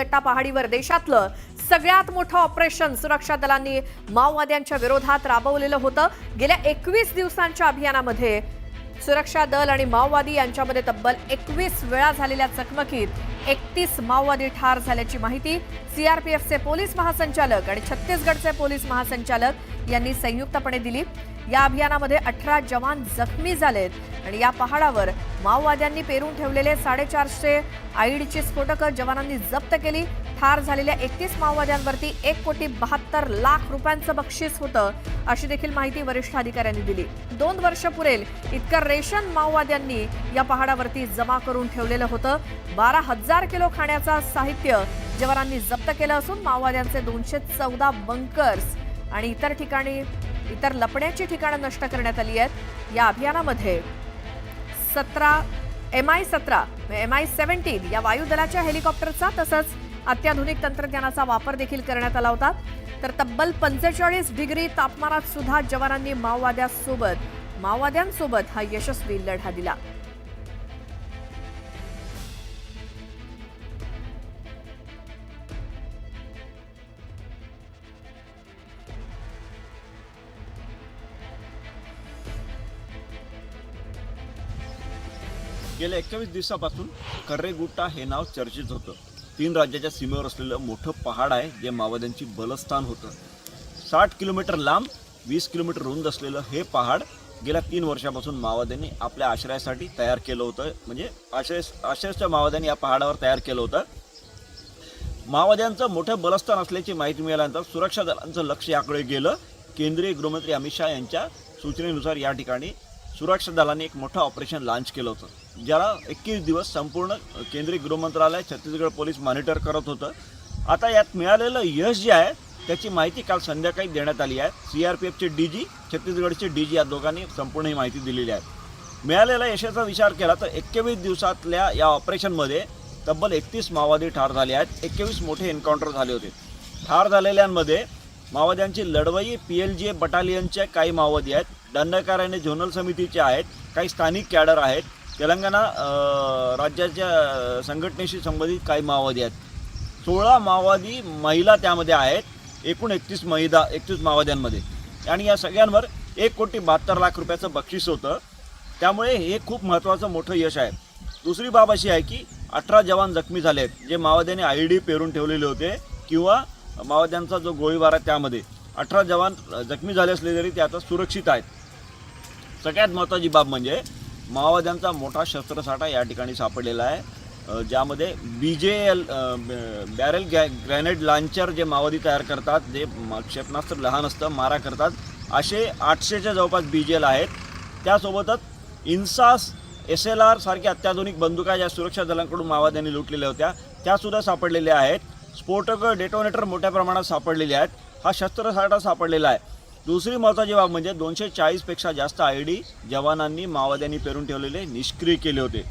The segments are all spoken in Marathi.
गट्टा पहाडीवर देशातलं सगळ्यात मोठं ऑपरेशन सुरक्षा दलांनी माओवाद्यांच्या विरोधात राबवलेलं होतं. गेल्या एकवीस दिवसांच्या अभियानामध्ये सुरक्षा दल आणि माओवादी यांच्यामध्ये तब्बल एकवीस वेळा झालेल्या चकमकीत एकतीस माओवादी ठार झाल्याची माहिती. सीआरपीएफचे पोलीस महासंचालक आणि छत्तीसगडचे पोलीस महासंचालक यांनी संयुक्तपणे दिली. या अभियानामध्ये अठरा जवान जखमी झालेत आणि या पहाडावर माओवाद्यांनी पेरून ठेवलेले साडेचारशे आईडीची स्फोटकं जवानांनी जप्त केली. ठार झालेल्या एकतीस माओवाद्यांवरती एक कोटी बहात्तर लाख रुपयांचं बक्षीस होतं अशी देखील माहिती वरिष्ठ अधिकाऱ्यांनी दिली. दोन वर्ष पुरेल इतकं रेशन माओवाद्यांनी या पहाडावरती जमा करून ठेवलेलं होतं. बारा हजार किलो खाण्याचं साहित्य जवानांनी जप्त केलं असून माओवाद्यांचे दोनशे चौदा बंकर्स आणि इतर ठिकाणी इतर लपण्याची ठिकाणं नष्ट करण्यात आली आहेत. या अभियानामध्ये सतरा एम आय सतरा एम आय सेव्हन्टीन या वायुदलाच्या हेलिकॉप्टरचा तसंच अत्याधुनिक तंत्रज्ञानाचा वापर देखील करण्यात आला होता. तर तब्बल पंचेचाळीस डिग्री तापमानात सुद्धा जवानांनी माओवाद्यांसोबत माओवाद्यांसोबत हा यशस्वी लढा दिला. गेल्या एकवीस दिवसापासून कर्रेगुट्टा हे नाव चर्चेत होतं. तीन राज्याच्या सीमेवर असलेलं मोठं पहाड आहे जे माओवाद्यांची बलस्थान होतं. साठ किलोमीटर लांब वीस किलोमीटर रुंद असलेलं हे पहाड गेल्या तीन वर्षापासून माओवाद्यांनी आपल्या आश्रयासाठी तयार केलं होतं. म्हणजे आश्रय आश्रयच्या माओवाद्यांनी या पहाडावर तयार केलं होतं. माओवाद्यांचं मोठं बलस्थान असल्याची माहिती मिळाल्यानंतर सुरक्षा दलांचं लक्ष याकडे गेलं. केंद्रीय गृहमंत्री अमित शहा यांच्या सूचनेनुसार या ठिकाणी सुरक्षा दलाने एक मोठं ऑपरेशन लॉन्च केलं होतं. ज्याला एकवीस दिवस संपूर्ण केंद्रीय गृहमंत्रालय छत्तीसगड पोलीस मॉनिटर करत होतं. आता यात मिळालेलं यश जे आहे त्याची माहिती काल संध्याकाळी देण्यात आली आहे. सी आर पी एफचे डी जी छत्तीसगडचे डी जी या दोघांनी संपूर्ण ही माहिती दिलेली आहे. मिळालेल्या यशाचा विचार केला तर एक्केवीस दिवसातल्या या ऑपरेशनमध्ये तब्बल एकतीस माओवादी ठार झाले आहेत. एकवीस मोठे एन्काउंटर झाले होते. ठार झालेल्यांमध्ये माओवाद्यांची लढवई पी एल जी ए बटालियनचे काही माओवादी आहेत. दंडकार आणि झोनल समितीचे आहेत. काही स्थानिक कॅडर आहेत. तेलंगणा राज्याच्या संघटनेशी संबंधित काही माओवादी आहेत. सोळा माओवादी महिला त्यामध्ये आहेत. एकूण एकतीस महिला एकतीस माओवाद्यांमध्ये. आणि या सगळ्यांवर एक कोटी बहात्तर लाख रुपयाचं बक्षीस होतं. त्यामुळे हे खूप महत्त्वाचं मोठं यश आहे. दुसरी बाब अशी आहे की अठरा जवान जखमी झाले आहेत. जे माओवाद्यांनी आय डी पेरून ठेवलेले होते किंवा माओवाद्यांचा जो गोळीबार आहे त्यामध्ये. अठरा जवान जखमी झाले असले तरी ते आता सुरक्षित आहेत. सगळ्यात महत्त्वाची बाब म्हणजे माओवाद्यांचा मोठा शस्त्रसाठा या ठिकाणी सापडलेला आहे. ज्यामध्ये बी जे एल बॅरेल गॅ ग्रॅनेड लांचर जे माओवादी तयार करतात जे क्षेपणास्त्र लहान असतं मारा करतात असे आठशेच्या जवळपास बी जे एल आहेत. त्यासोबतच इन्सास एस एल आर सारख्या अत्याधुनिक बंदुका ज्या सुरक्षा दलांकडून माओवाद्यांनी लुटलेल्या होत्या. त्यासुद्धा सापडलेल्या आहेत. स्फोटक डेटोनेटर मोठ्या प्रमाणात सापडलेले आहेत. हा शस्त्रसाठा सापडलेला आहे. दुसरी महत्त्वाची बाब म्हणजे दोनशे चाळीसपेक्षा जास्त आय डी जवानांनी माओवाद्यांनी पेरून ठेवलेले निष्क्रिय केले होते.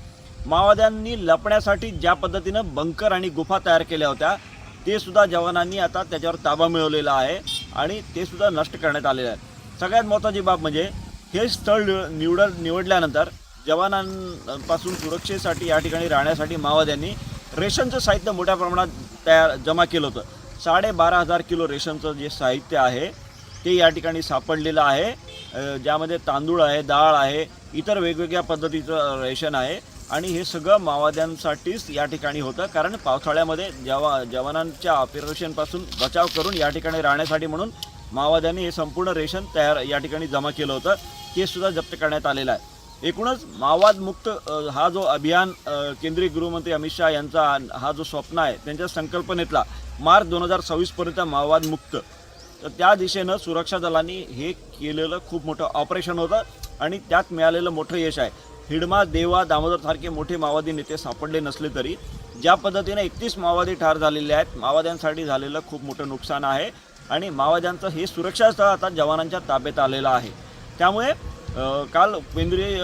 माओवाद्यांनी लपण्यासाठी ज्या पद्धतीनं बंकर आणि गुफा तयार केल्या होत्या ते सुद्धा जवानांनी आता त्याच्यावर ताबा मिळवलेला आहे आणि ते सुद्धा नष्ट करण्यात आलेलं आहे सगळ्यात महत्त्वाची बाब म्हणजे हे स्थळ निव- निवड निवडल्यानंतर जवानांपासून सुरक्षेसाठी या ठिकाणी राहण्यासाठी माओवाद्यांनी रेशनचं साहित्य मोठ्या प्रमाणात तयार जमा केलं होतं. साडेबारा हजार किलो रेशनचं जे साहित्य आहे ते या ठिकाणी सापडलेलं आहे. ज्यामध्ये तांदूळ आहे डाळ आहे इतर वेगवेगळ्या पद्धतीचं रेशन आहे. आणि हे सगळं माओवाद्यांसाठीच या ठिकाणी होतं. कारण पावसाळ्यामध्ये जवा जवानांच्या ऑपरेशनपासून बचाव करून या ठिकाणी राहण्यासाठी म्हणून माओवाद्यांनी हे संपूर्ण रेशन तयार या ठिकाणी जमा केलं होतं. ते सुद्धा जप्त करण्यात आलेलं आहे. एकूणच माओवादमुक्त हा जो अभियान केंद्रीय गृहमंत्री अमित शहा यांचा हा जो स्वप्न आहे त्यांच्या संकल्पनेतला मार्च दोन हजार सव्वीसपर्यंत माओवादमुक्त तर त्या दिशेनं सुरक्षा दलांनी हे केलेलं खूप मोठं ऑपरेशन होतं आणि त्यात मिळालेलं मोठं यश आहे. हिडमा देवा दामोदर सारखे मोठे माओवादी नेते सापडले नसले तरी ज्या पद्धतीने एकतीस माओवादी ठार झालेले आहेत माओवाद्यांसाठी झालेलं खूप मोठं नुकसान आहे आणि माओवाद्यांचं हे सुरक्षा स्थळ आता जवानांच्या ताब्यात आलेलं आहे. त्यामुळे काल केंद्रीय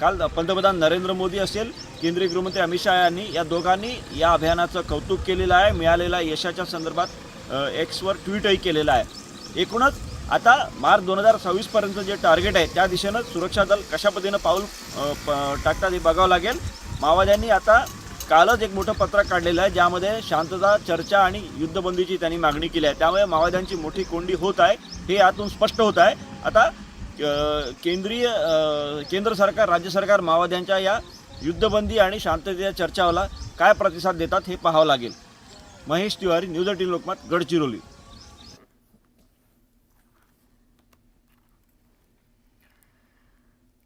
काल पंतप्रधान नरेंद्र मोदी असेल केंद्रीय गृहमंत्री अमित शहा यांनी या दोघांनी या अभियानाचं कौतुक केलेलं आहे मिळालेल्या यशाच्या संदर्भात एक्सवर ट्विटही केलेलं आहे. एकूणच आता मार्च दोन हजार सव्वीसपर्यंत जे टार्गेट आहे त्या दिशेनं सुरक्षा दल कशा पद्धतीनं पाऊल प- टाकतात हे बघावं लागेल. माओवाद्यांनी आता कालच एक मोठं पत्रक काढलेलं आहे ज्यामध्ये शांतता चर्चा आणि युद्धबंदीची त्यांनी मागणी केली आहे. त्यामुळे माओवाद्यांची मोठी कोंडी होत आहे हे यातून स्पष्ट होत आहे. आता केंद्रीय केंद्र सरकार राज्य सरकार माओवाद्यांच्या या युद्धबंदी आणि शांततेच्या चर्चाला काय प्रतिसाद देतात हे पाहावं लागेल. Mahesh Tiwari news eighteen Lokmat Gadchiroli.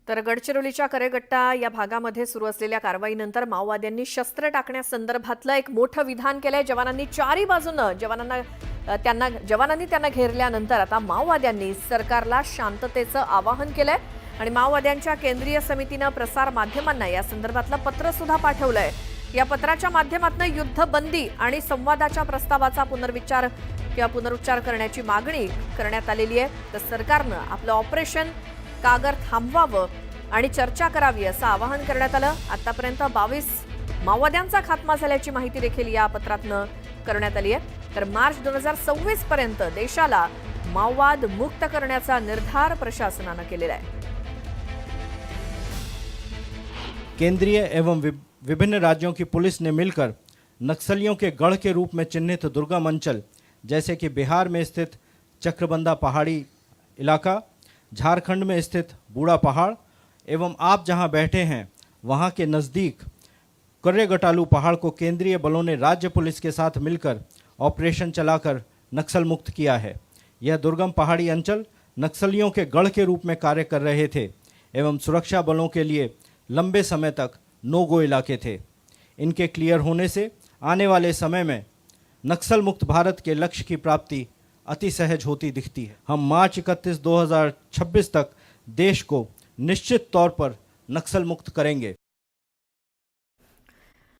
तर गडचिरोलीच्या करेगट्टा या भागामध्ये सुरू असलेल्या कारवाईनंतर माओवाद्यांनी शस्त्र टाकण्यासंदर्भातलं एक मोठं विधान केलंय. जवानांनी चारी बाजूनं जवानांना त्यांना जवानांनी त्यांना घेरल्यानंतर आता माओवाद्यांनी सरकारला शांततेचं आवाहन केलंय आणि माओवाद्यांच्या केंद्रीय समितीनं प्रसार माध्यमांना या संदर्भातलं पत्र सुद्धा पाठवलंय. या पत्राच्या माध्यमातून युद्धबंदी आणि संवादाच्या प्रस्तावाचा पुनर्विचार किंवा पुनरुच्चार करण्याची मागणी करण्यात आलेली आहे. तर सरकारनं आपलं ऑपरेशन कागर थांबवावं आणि चर्चा करावी असं आवाहन करण्यात आलं. आतापर्यंत बावीस माओवाद्यांचा खात्मा झाल्याची माहिती देखील या पत्रातनं करण्यात आली आहे. तर मार्च दोन हजार सव्वीस पर्यंत देशाला माओवाद मुक्त करण्याचा निर्धार प्रशासनानं केलेला आहे. केंद्रीय एवं विभिन्न राज्यों की पुलिस ने मिलकर नक्सलियों के गढ़ के रूप में चिन्हित दुर्गम अंचल जैसे कि बिहार में स्थित चक्रबंदा पहाड़ी इलाका, झारखंड में स्थित बूढ़ा पहाड़, एवं आप जहाँ बैठे हैं, वहाँ के नज़दीक कर्रेगटालू पहाड़ को केंद्रीय बलों ने राज्य पुलिस के साथ मिलकर ऑपरेशन चलाकर नक्सल मुक्त किया है। यह दुर्गम पहाड़ी अंचल नक्सलियों के गढ़ के रूप में कार्य कर रहे थे, एवं सुरक्षा बलों के लिए लंबे समय तक नो गो इलाके थे। इनके क्लियर होने से आने वाले समय में नक्सल मुक्त भारत के लक्ष्य की प्राप्ति अति सहज होती दिखती है। हम मार्च इकतीस 2026 तक देश को निश्चित तौर पर नक्सल मुक्त करेंगे।